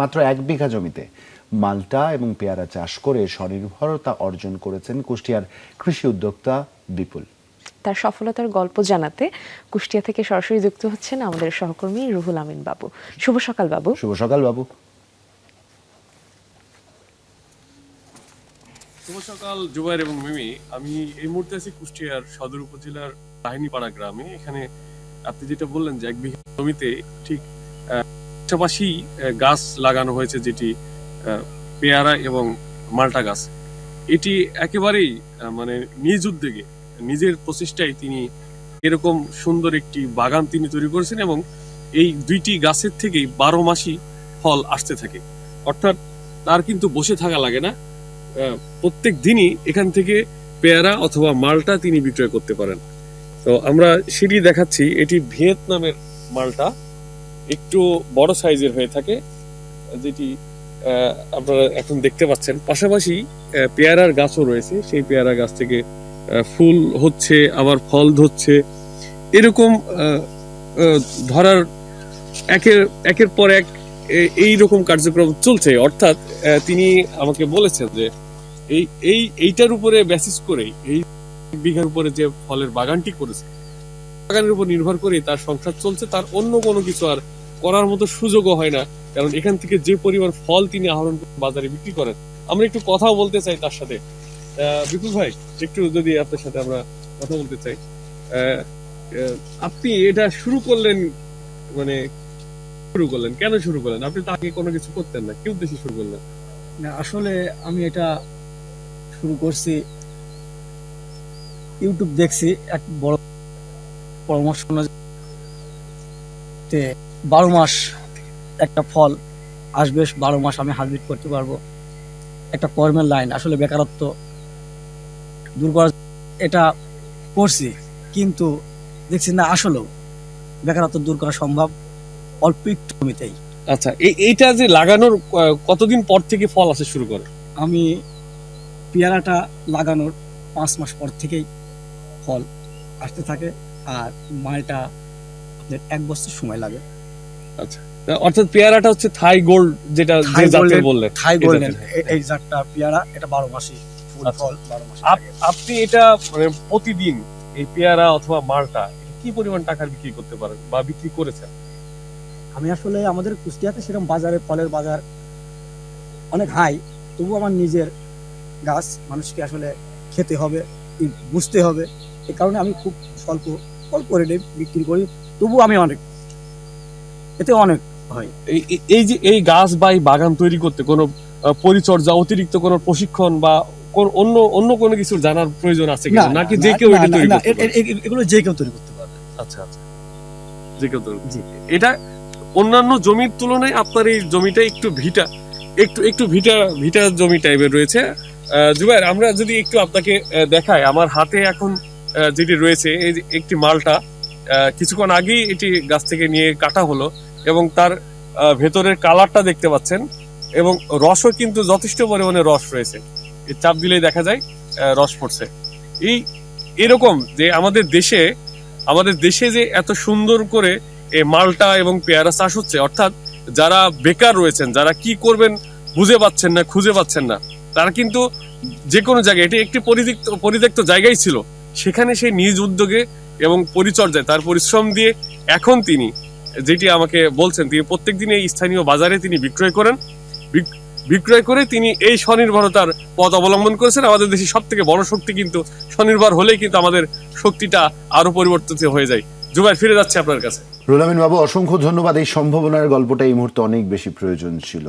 মাত্র এক বিঘা জমিতে মালটা এবং পেয়ারা চাষ করে স্বনির্ভরতা অর্জন করেছেন কুষ্টিয়ার কৃষি উদ্যোক্তা বিপুল। তার সফলতার গল্প জানাতে কুষ্টিয়া থেকে সরাসরি যুক্ত হচ্ছেন আমাদের সহকর্মী রুহুল আমিন বাবু। শুভ সকাল বাবু। শুভ সকাল বাবু। শুভ সকাল জুবাইর এবং মিমি। আমি এই মুহূর্তে আছি কুষ্টিয়ার সদর উপজেলার কাহিনীপাড়া গ্রামে। এখানে আপনি যেটা বললেন যে এক বিঘা জমিতে ঠিক পাশাপাশি গাছ লাগানো হয়েছে যেটি পেয়ারা এবং মাল্টা গাছ। এটি একেবারেই মানে নিজ উদ্যোগে, নিজের প্রচেষ্টায় তিনি এরকম সুন্দর একটি বাগান তিনি তৈরি করেছেন এবং এই দুইটি গাছের থেকেই বারো মাসই ফল আসতে থাকে। অর্থাৎ তার কিন্তু বসে থাকা লাগে না। প্রত্যেক দিনই এখান থেকে পেয়ারা অথবা মালটা তিনি বিক্রয় করতে পারেন। তো আমরা সেটি দেখাচ্ছি, এটি ভিয়েতনামের মালটা। একটু বড় সাইজের হয়ে থাকে, যেটি আপনারা এখন দেখতে পাচ্ছেন। পাশাপাশি পেয়ারার গাছও রয়েছে। সেই পেয়ারা গাছ থেকে ফুল হচ্ছে, আবার ফল ধরছে। এরকম ধরার একের একের পর এক এই রকম কার্যক্রম চলছে। অর্থাৎ তিনি আমাকে বলেছেন যে, এই এই, এইটার উপরে বেসিস করে এই বিঘার উপরে যে ফলের বাগানটি করেছে, বাগানের উপর নির্ভর করে তার সংসার চলছে। তার অন্য কোনো কিছু আর করার মতো সুযোগও হয় না। কারণ এখান থেকে যে পরিমাণ ফল তিনি আহরণ বাজারে বিক্রি করেন, আমরা একটু কথাও বলতে চাই তার সাথে। বিপুল ভাই, একটু যদি আপনার সাথে আমরা কথা বলতে চাই। আপনি এটা শুরু করলেন মানে শুরু করলেন, কেন শুরু করলেন? আপনি তো আগে কোনো কিছু করতেন না, কি উদ্দেশ্যে শুরু করলেন? না, আসলে আমি এটা শুরু করছি, ইউটিউব দেখছি, এক বড় পরামর্শ বারো মাস একটা ফল আসবে বারো মাস আমি হারভেস্ট করতে পারব। একটা কর্মের লাইন আসলে বেকারত্ব দূর করার এটা করছি কিন্তু দেখছি না আসলেও বেকারত্ব দূর করা সম্ভব অল্প একটু জমিতেই আচ্ছা এই- এইটা যে লাগানোর কতদিন পর থেকে ফল আসা শুরু করে? আমি পেয়ারাটা লাগানোর পাঁচ মাস পর থেকেই ফল আসতে থাকে আর মালটা এক বছর সময় লাগে। অর্থাৎ পেয়ারাটা হচ্ছে থাই গোল্ড যেটা যে জাতের বললেন থাই জাতের। এই জাতটা পেয়ারা এটা বারো মাসই ফুল আচ্ছা। ফল বারো মাস আপনি এটা মানে প্রতিদিন এই পেয়ারা অথবা মালটা কি পরিমাণ টাকার বিক্রি করতে পারেন বা বিক্রি করেছেন? আমি আসলে আমাদের কুষ্টিয়াতে সেরকম বাজারে ফলের বাজার অনেক হাই তবু আমার নিজের গাছ মানুষকে আসলে খেতে হবে বুঝতে হবে। এই কারণে আমি খুব স্বল্প অল্প রেটে বিক্রি করি তবু আমি অনেক এতে অনেক হয়। এই যে এই গাছ বা এই বাগান তৈরি করতে কোনো পরিচর্যা অতিরিক্ত কোনো প্রশিক্ষণ বা অন্য অন্য কোনো কিছু জানার প্রয়োজন আছে কিনা নাকি যে কেউ এটা তৈরি করতে এগুলো যে কেউ তৈরি করতে পারবে। আচ্ছা আচ্ছা। যে কেউ তৈরি এটা অন্যান্য জমির তুলনায় আপনার এই জমিটা একটু ভিটা একটু একটু ভিটা ভিটা জমি টাইপের রয়েছে। জুবাইর আমরা যদি একটু আপনাকে দেখাই আমার হাতে এখন যেটি রয়েছে এই একটি মালটা আহ, কিছুক্ষণ আগেই এটি গাছ থেকে নিয়ে কাটা হলো। এবং তার ভেতরের কালারটা দেখতে পাচ্ছেন এবং রসও কিন্তু যথেষ্ট পরিমাণে রস রয়েছে। এই চাপ দিলেই দেখা যায় রস পড়ছে। এই, এরকম যে আমাদের দেশে আমাদের দেশে যে এত সুন্দর করে মালটা এবং পেয়ারা চাষ হচ্ছে, অর্থাৎ যারা বেকার রয়েছেন, যারা কি করবেন বুঝে পাচ্ছেন না, খুঁজে পাচ্ছেন না, তারা কিন্তু যে কোনো জায়গায়, এটি একটি পরিত্যক্ত পরিত্যক্ত জায়গায় ছিল, সেখানে সেই নিজ উদ্যোগে এবং পরিচর্যায় তার পরিশ্রম দিয়ে এখন তিনি যেটি আমাকে বলছেন, তিনি প্রত্যেক দিন এই স্থানীয় বাজারে তিনি বিক্রয় করেন। বিক্রয় করে তিনি এই স্বনির্ভরতার পথ অবলম্বন করেছেন। আমাদের দেশের সব থেকে বড় শক্তি কিন্তু স্বনির্ভর হলেই কিন্তু আমাদের শক্তিটা আরও পরিবর্তিত হয়ে যায়। জুবাই, ফিরে যাচ্ছে আপনার কাছে। রুলামিন বাবু অসংখ্য ধন্যবাদ। এই সম্ভাবনার গল্পটা এই মুহূর্তে অনেক বেশি প্রয়োজন ছিল।